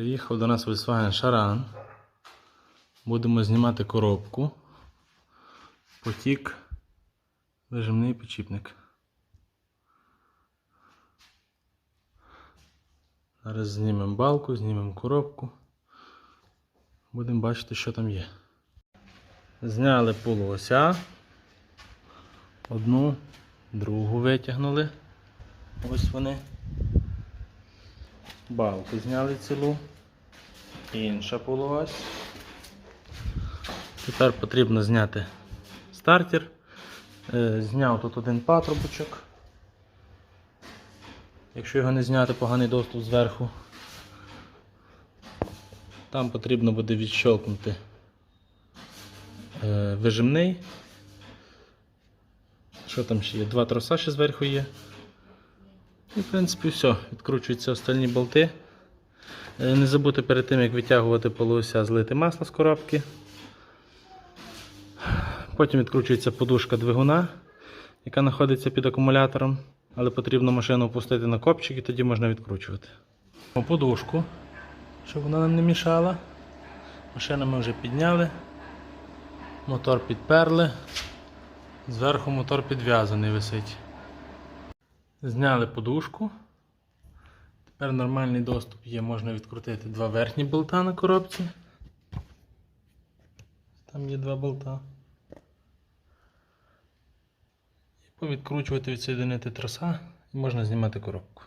Приїхав до нас Volkswagen Шаран. Будемо знімати коробку. Потік вижимний підчіпник. Зараз знімемо балку, знімемо коробку. Будемо бачити, що там є. Зняли полуося. Одну, другу витягнули. Ось вони. Балку зняли цілу. Інша полуось. Тепер потрібно зняти стартер. Е, Зняв тут один патрубочок. Якщо його не зняти, поганий доступ зверху. Там потрібно буде відщолкнути е, вижимний. Що там ще є? Два троса ще зверху є. І в принципі все. Відкручуються остальні болти. Е, Не забудьте перед тим, як витягувати полуося, злити масло з коробки. Потім відкручується подушка двигуна, яка знаходиться під акумулятором. Але потрібно машину опустити на копчик і тоді можна відкручувати. Подушку, щоб вона нам не мішала. Машину ми вже підняли. Мотор підперли. Зверху мотор підв'язаний висить. Зняли подушку. Тепер нормальний доступ є, можна відкрутити два верхні болта на коробці. Там є два болта. І повідкручувати, відсоєдинити троса і можна знімати коробку.